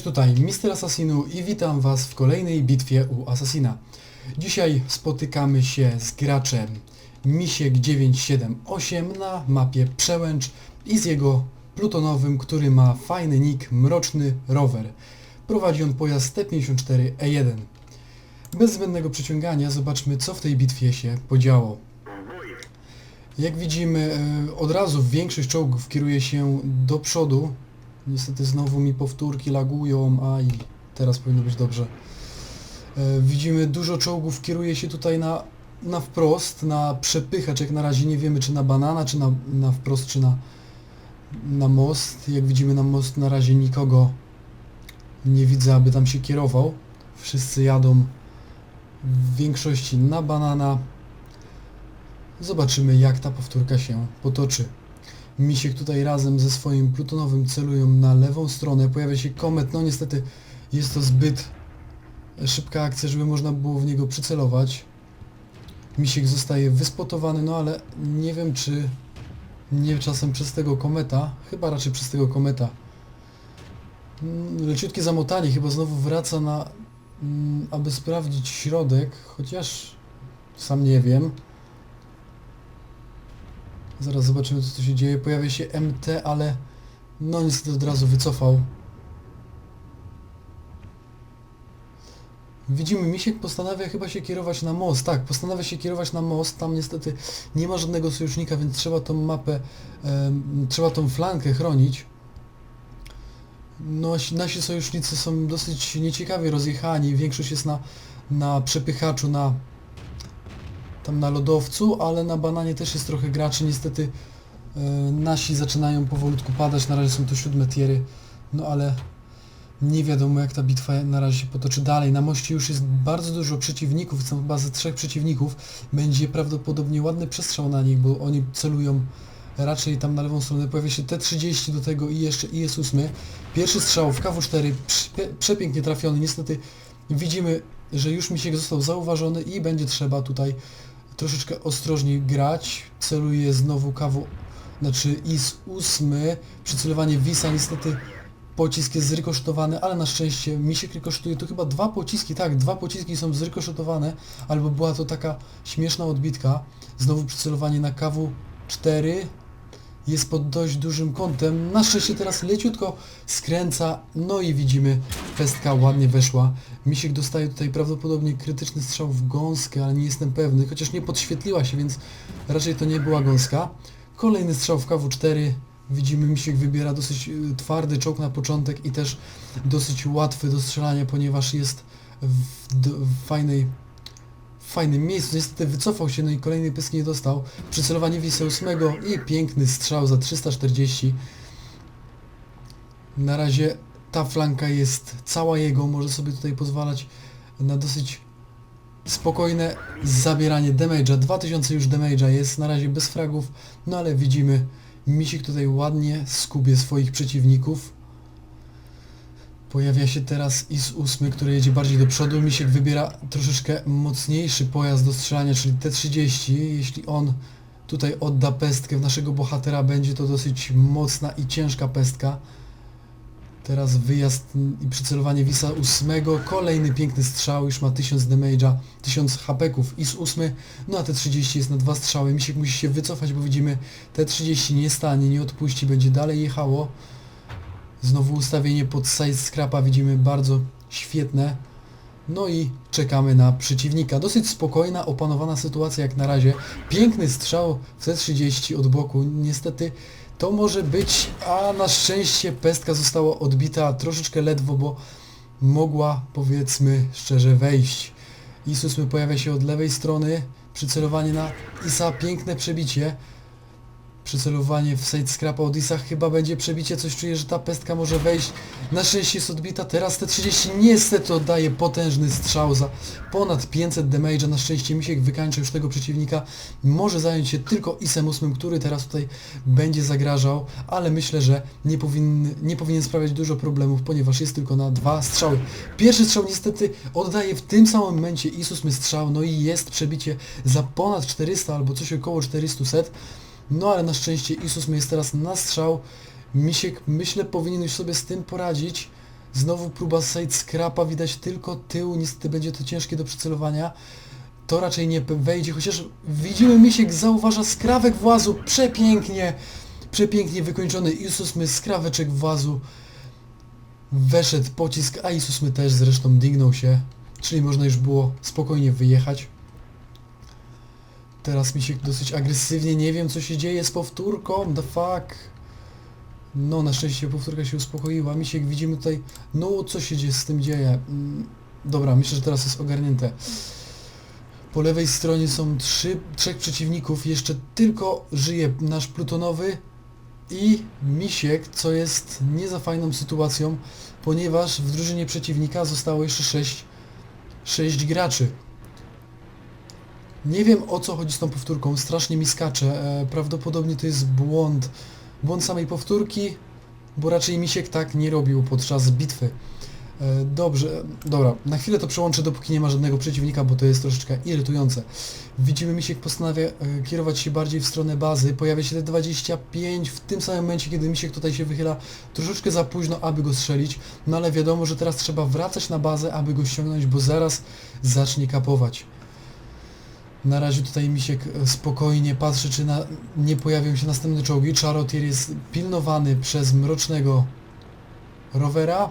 Cześć tutaj Mister Assassinu i witam Was w kolejnej bitwie u Assassina. Dzisiaj spotykamy się z graczem Misiek 978 na mapie Przełęcz i z jego plutonowym, który ma fajny nick Mroczny Rower. Prowadzi on pojazd T-54E1. Bez zbędnego przeciągania zobaczmy co w tej bitwie się podziało. Jak widzimy, e, od razu większość czołgów kieruje się do przodu. Niestety znowu mi powtórki lagują, a i teraz powinno być dobrze. E, Widzimy dużo czołgów kieruje się tutaj na, na wprost, na przepychacz jak na razie nie wiemy czy na banana, czy na, na wprost, czy na, na most. Jak widzimy na most na razie nikogo nie widzę, aby tam się kierował. Wszyscy jadą w większości na banana. Zobaczymy jak ta powtórka się potoczy. Misiek tutaj razem ze swoim plutonowym celują na lewą stronę. Pojawia się komet. No niestety jest to zbyt szybka akcja, żeby można było w niego przycelować. Misiek zostaje wyspotowany, no ale nie wiem czy nie czasem przez tego kometa. Chyba raczej przez tego kometa. Mm, Leciutkie zamotanie chyba znowu wraca na... mm, aby sprawdzić środek, chociaż sam nie wiem. Zaraz zobaczymy co tu się dzieje. Pojawia się MT, ale no niestety od razu wycofał. Widzimy, Misiek postanawia chyba się kierować na most. Tak, postanawia się kierować na most. Tam niestety nie ma żadnego sojusznika, więc trzeba tą mapę, em, trzeba tą flankę chronić. No, nasi sojusznicy są dosyć nieciekawie rozjechani. Większość jest na, na przepychaczu, na tam na lodowcu, ale na bananie też jest trochę graczy. Niestety e, nasi zaczynają powolutku padać. Na razie są to siódme tiery. No ale nie wiadomo jak ta bitwa na razie się potoczy dalej. Na moście już jest bardzo dużo przeciwników, są chyba ze trzech przeciwników. Będzie prawdopodobnie ładny przestrzał na nich, bo oni celują raczej tam na lewą stronę. Pojawia się T30 do tego i jeszcze IS-8. Pierwszy strzał w KW4, prze- przepięknie trafiony. Niestety widzimy, że już Misiek został zauważony i będzie trzeba tutaj troszeczkę ostrożniej grać. Celuje znowu KW, znaczy IS-8. Przycelowanie Wisa niestety pocisk jest zrykosztowany, ale na szczęście Misiek rykosztuje. To chyba dwa pociski, tak, dwa pociski są zrykoszotowane, albo była to taka śmieszna odbitka. Znowu przycelowanie na KW4 jest pod dość dużym kątem. Na szczęście teraz leciutko skręca, no i widzimy, pestka ładnie weszła. Misiek dostaje tutaj prawdopodobnie krytyczny strzał w gąskę, ale nie jestem pewny, chociaż nie podświetliła się, więc raczej to nie była gąska. Kolejny strzał w KW4. Widzimy, Misiek wybiera dosyć y, twardy czołg na początek i też dosyć łatwy do strzelania, ponieważ jest w, w fajnej fajnym miejscu. Niestety wycofał się, no i kolejny pysk nie dostał. Przycelowanie Wisa 8 i piękny strzał za 340. Na razie ta flanka jest cała jego, może sobie tutaj pozwalać na dosyć spokojne zabieranie damage'a. 2000 już damage'a jest, na razie bez fragów, no ale widzimy, Misik tutaj ładnie skubie swoich przeciwników. Pojawia się teraz IS-8, który jedzie bardziej do przodu. Misiek wybiera troszeczkę mocniejszy pojazd do strzelania, czyli T-30. Jeśli on tutaj odda pestkę w naszego bohatera, będzie to dosyć mocna i ciężka pestka. Teraz wyjazd i przycelowanie Wisa 8. Kolejny piękny strzał, już ma 1000 damage'a, 1000 hapeków. IS-8, no a T-30 jest na dwa strzały. Misiek musi się wycofać, bo widzimy T-30 nie stanie, nie odpuści, będzie dalej jechało. Znowu ustawienie pod size scrapa widzimy bardzo świetne. No i czekamy na przeciwnika. Dosyć spokojna, opanowana sytuacja jak na razie. Piękny strzał w T30 od boku. Niestety to może być, a na szczęście pestka została odbita troszeczkę ledwo, bo mogła powiedzmy szczerze wejść. Isusmy pojawia się od lewej strony. Przycelowanie na Isa, piękne przebicie. Przycelowanie w side scrapa od Isa chyba będzie przebicie, coś czuję, że ta pestka może wejść. Na szczęście jest odbita, teraz te 30 niestety oddaje potężny strzał za ponad 500 damage'a. Na szczęście Misiek wykańcza już tego przeciwnika. Może zająć się tylko Isem 8, który teraz tutaj będzie zagrażał, ale myślę, że nie powinien, nie powinien sprawiać dużo problemów, ponieważ jest tylko na dwa strzały. Pierwszy strzał niestety oddaje w tym samym momencie Is 8 strzał, no i jest przebicie za ponad 400 albo coś około 400 set. No ale na szczęście Isus jest teraz na strzał. Misiek myślę powinien już sobie z tym poradzić. Znowu próba side scrapa, widać tylko tył, niestety będzie to ciężkie do przycelowania. To raczej nie wejdzie, chociaż widzimy Misiek zauważa skrawek włazu, przepięknie, przepięknie wykończony Isusmy skraweczek włazu. Weszedł pocisk, a Isusmy też zresztą dignął się, czyli można już było spokojnie wyjechać. Teraz Misiek dosyć agresywnie, nie wiem co się dzieje z powtórką, the fuck. No na szczęście powtórka się uspokoiła, Misiek widzimy tutaj, no co się dzieje z tym dzieje. Mm, Dobra, myślę, że teraz jest ogarnięte. Po lewej stronie są trzy, trzech przeciwników, jeszcze tylko żyje nasz plutonowy i Misiek, co jest nie za fajną sytuacją, ponieważ w drużynie przeciwnika zostało jeszcze sześć, sześć graczy. Nie wiem o co chodzi z tą powtórką, strasznie mi skacze, e, prawdopodobnie to jest błąd, błąd samej powtórki, bo raczej Misiek tak nie robił podczas bitwy. E, Dobrze, dobra, na chwilę to przełączę, dopóki nie ma żadnego przeciwnika, bo to jest troszeczkę irytujące. Widzimy, Misiek postanawia e, kierować się bardziej w stronę bazy, pojawia się T25 w tym samym momencie, kiedy Misiek tutaj się wychyla troszeczkę za późno, aby go strzelić, no ale wiadomo, że teraz trzeba wracać na bazę, aby go ściągnąć, bo zaraz zacznie kapować. Na razie tutaj Misiek e, spokojnie patrzy, czy na, nie pojawią się następne czołgi. Charotier jest pilnowany przez mrocznego rowera.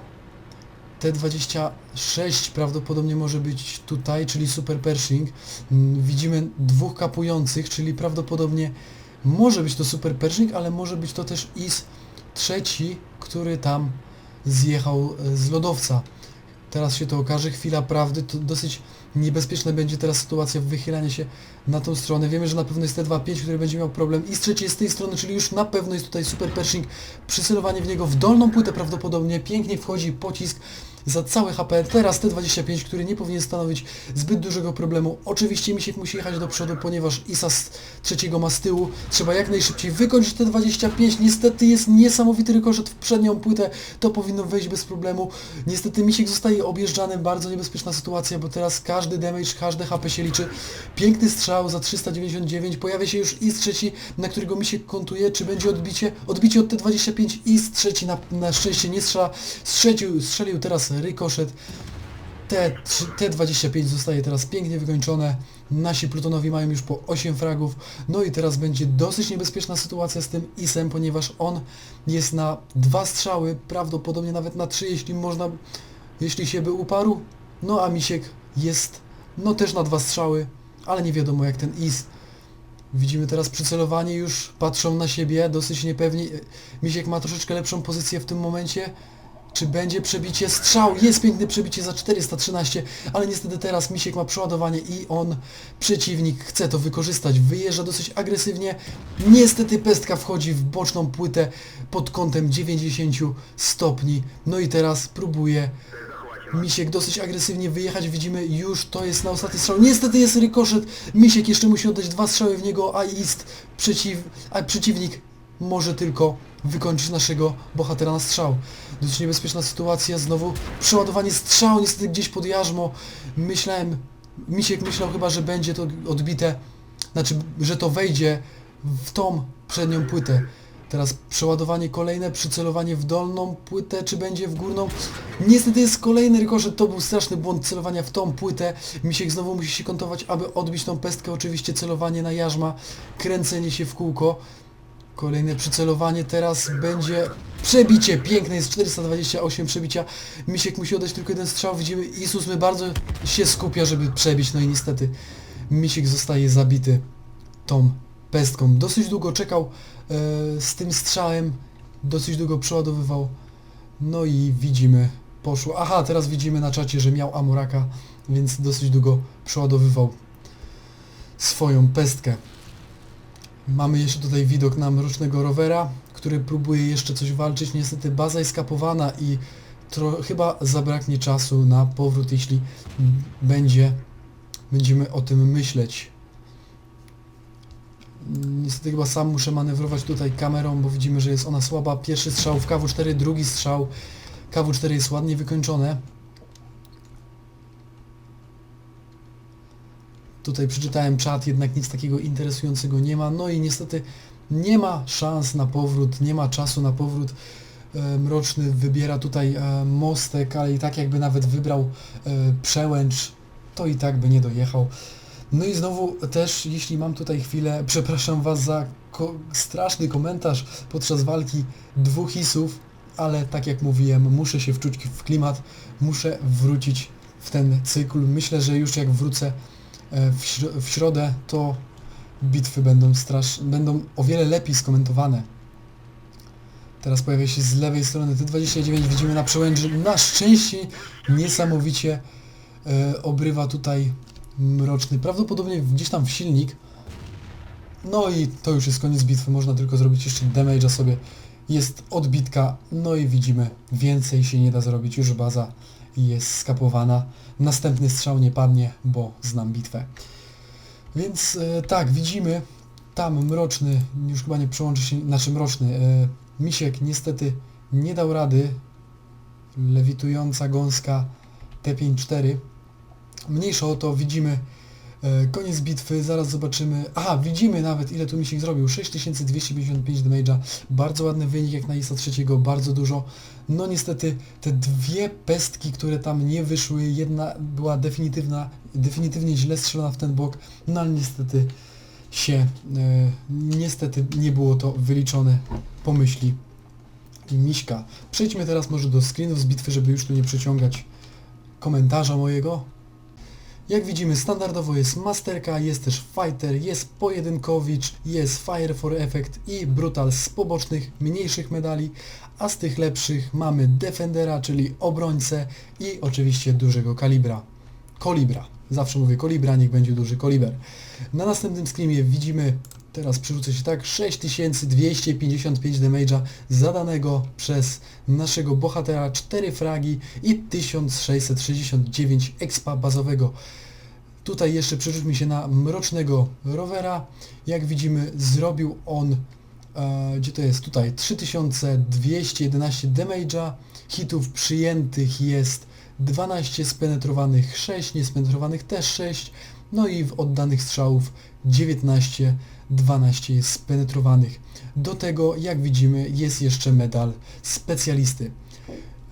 T26 prawdopodobnie może być tutaj, czyli Super Pershing. Mm, Widzimy dwóch kapujących, czyli prawdopodobnie może być to Super Pershing, ale może być to też IS trzeci, który tam zjechał e, z lodowca. Teraz się to okaże, chwila prawdy, to dosyć niebezpieczna będzie teraz sytuacja w wychylaniu się na tą stronę. Wiemy, że na pewno jest T2-5, który będzie miał problem i z trzeciej z tej strony, czyli już na pewno jest tutaj Super Pershing, przycelowanie w niego w dolną płytę prawdopodobnie, pięknie wchodzi pocisk za całe HP, teraz T25, który nie powinien stanowić zbyt dużego problemu. Oczywiście Misiek musi jechać do przodu, ponieważ Isa z trzeciego ma z tyłu, trzeba jak najszybciej wykończyć T25, niestety jest niesamowity rykoszet w przednią płytę, to powinno wejść bez problemu. Niestety Misiek zostaje objeżdżany, bardzo niebezpieczna sytuacja, bo teraz każdy damage, każde HP się liczy. Piękny strzał za 399, pojawia się już IS trzeci, na którego Misiek kontuje, czy będzie odbicie? Odbicie od T25, IS trzeci na, na szczęście nie strzela, strzelił, strzelił teraz rykoszet. T, T25 zostaje teraz pięknie wykończone. Nasi plutonowi mają już po 8 fragów. No i teraz będzie dosyć niebezpieczna sytuacja z tym ISem, ponieważ on jest na dwa strzały, prawdopodobnie nawet na trzy, jeśli można, jeśli się by uparł. No a Misiek jest no też na dwa strzały, ale nie wiadomo jak ten IS. Widzimy teraz przycelowanie, już patrzą na siebie, dosyć niepewni. Misiek ma troszeczkę lepszą pozycję w tym momencie. Czy będzie przebicie? Strzał! Jest piękne przebicie za 413, ale niestety teraz Misiek ma przeładowanie i on, przeciwnik, chce to wykorzystać. Wyjeżdża dosyć agresywnie. Niestety pestka wchodzi w boczną płytę pod kątem 90 stopni. No i teraz próbuje Misiek dosyć agresywnie wyjechać. Widzimy już to jest na ostatni strzał. Niestety jest rykoszet. Misiek jeszcze musi oddać dwa strzały w niego, a ist przeciw, a przeciwnik może tylko wykończyć naszego bohatera na strzał. Dosyć niebezpieczna sytuacja, znowu przeładowanie strzału, niestety gdzieś pod jarzmo. Myślałem, Misiek myślał chyba, że będzie to odbite, znaczy, że to wejdzie w tą przednią płytę. Teraz przeładowanie kolejne, przycelowanie w dolną płytę, czy będzie w górną. Niestety jest kolejny rykoszet, to był straszny błąd celowania w tą płytę. Misiek znowu musi się kontować, aby odbić tą pestkę, oczywiście celowanie na jarzma, kręcenie się w kółko. Kolejne przycelowanie, teraz będzie przebicie, piękne jest 428 przebicia. Misiek musi oddać tylko jeden strzał, widzimy Isus my bardzo się skupia, żeby przebić, no i niestety Misiek zostaje zabity tą pestką. Dosyć długo czekał e, z tym strzałem, dosyć długo przeładowywał, no i widzimy, poszło. Aha, teraz widzimy na czacie, że miał Amuraka, więc dosyć długo przeładowywał swoją pestkę. Mamy jeszcze tutaj widok na mrocznego rowera, który próbuje jeszcze coś walczyć. Niestety baza jest kapowana i chyba zabraknie czasu na powrót, jeśli będzie, będziemy o tym myśleć. Niestety chyba sam muszę manewrować tutaj kamerą, bo widzimy, że jest ona słaba. Pierwszy strzał w KW4, drugi strzał. KW4 jest ładnie wykończone. Tutaj przeczytałem czat, jednak nic takiego interesującego nie ma. No i niestety nie ma szans na powrót, nie ma czasu na powrót. Mroczny wybiera tutaj e, mostek, ale i tak jakby nawet wybrał e, przełęcz, to i tak by nie dojechał. No i znowu też, jeśli mam tutaj chwilę, przepraszam Was za ko straszny komentarz podczas walki dwóch isów, ale tak jak mówiłem, muszę się wczuć w klimat, muszę wrócić w ten cykl. Myślę, że już jak wrócę w, śro w środę, to bitwy będą strasz będą o wiele lepiej skomentowane. Teraz pojawia się z lewej strony T29, widzimy na przełęczy. Na szczęście niesamowicie e, obrywa tutaj mroczny. Prawdopodobnie gdzieś tam w silnik. No i to już jest koniec bitwy, można tylko zrobić jeszcze damage'a sobie. Jest odbitka, no i widzimy, więcej się nie da zrobić, już baza jest skapowana. Następny strzał nie padnie, bo znam bitwę. Więc e, tak, widzimy, tam mroczny, już chyba nie przełączy się, znaczy mroczny, e, misiek niestety nie dał rady. Lewitująca gąska T54. Mniejsza o to, widzimy koniec bitwy, zaraz zobaczymy. Aha, widzimy nawet ile tu Misiek zrobił. 6255 damage'a, bardzo ładny wynik jak na ISA trzeciego, bardzo dużo. No niestety te dwie pestki, które tam nie wyszły, jedna była definitywna, definitywnie źle strzelona w ten bok, no ale niestety się, e, niestety nie było to wyliczone po myśli Miśka. Przejdźmy teraz może do screenów z bitwy, żeby już tu nie przeciągać komentarza mojego. Jak widzimy standardowo jest Masterka, jest też Fighter, jest Pojedynkowicz, jest Fire for Effect i Brutal z pobocznych, mniejszych medali, a z tych lepszych mamy Defendera, czyli obrońcę i oczywiście dużego kalibra. Kolibra. Zawsze mówię kolibra, niech będzie duży koliber. Na następnym screamie widzimy, teraz przerzucę się tak, 6255 damage'a zadanego przez naszego bohatera, 4 fragi i 1669 expa bazowego. Tutaj jeszcze przerzućmy się na mrocznego rowera. Jak widzimy zrobił on, e, gdzie to jest? Tutaj 3211 damage'a, hitów przyjętych jest 12 spenetrowanych 6, niespenetrowanych też 6, no i w oddanych strzałów 19, 12 jest spenetrowanych. Do tego, jak widzimy, jest jeszcze medal specjalisty.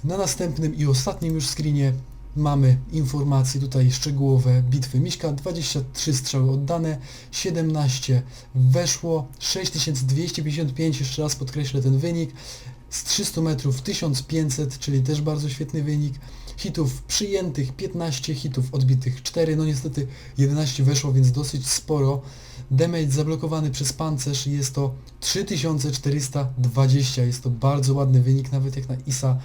Na następnym i ostatnim już screenie mamy informacje tutaj szczegółowe bitwy Miśka, 23 strzały oddane, 17 weszło, 6255, jeszcze raz podkreślę ten wynik, z 300 metrów 1500, czyli też bardzo świetny wynik, hitów przyjętych 15, hitów odbitych 4, no niestety 11 weszło, więc dosyć sporo, damage zablokowany przez pancerz jest to 3420, jest to bardzo ładny wynik, nawet jak na ISA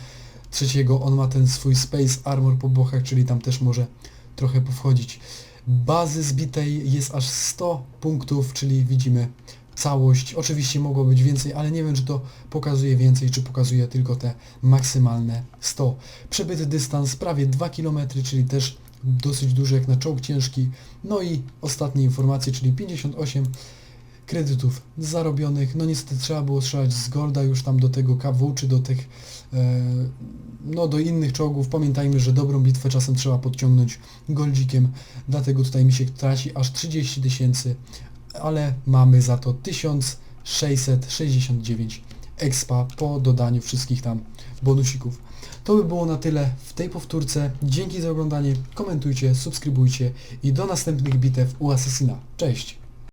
trzeciego. On ma ten swój Space Armor po bokach, czyli tam też może trochę powchodzić. Bazy zbitej jest aż 100 punktów, czyli widzimy całość. Oczywiście mogło być więcej, ale nie wiem czy to pokazuje więcej, czy pokazuje tylko te maksymalne 100. Przebyty dystans prawie 2 km, czyli też dosyć duży jak na czołg ciężki. No i ostatnie informacje, czyli 58 kredytów zarobionych. No niestety trzeba było strzelać z Golda już tam do tego KW, czy do tych, e, no do innych czołgów. Pamiętajmy, że dobrą bitwę czasem trzeba podciągnąć goldzikiem, dlatego tutaj mi się traci aż 30 tysięcy, ale mamy za to 1669 expa po dodaniu wszystkich tam bonusików. To by było na tyle w tej powtórce. Dzięki za oglądanie, komentujcie, subskrybujcie i do następnych bitew u Assassina. Cześć!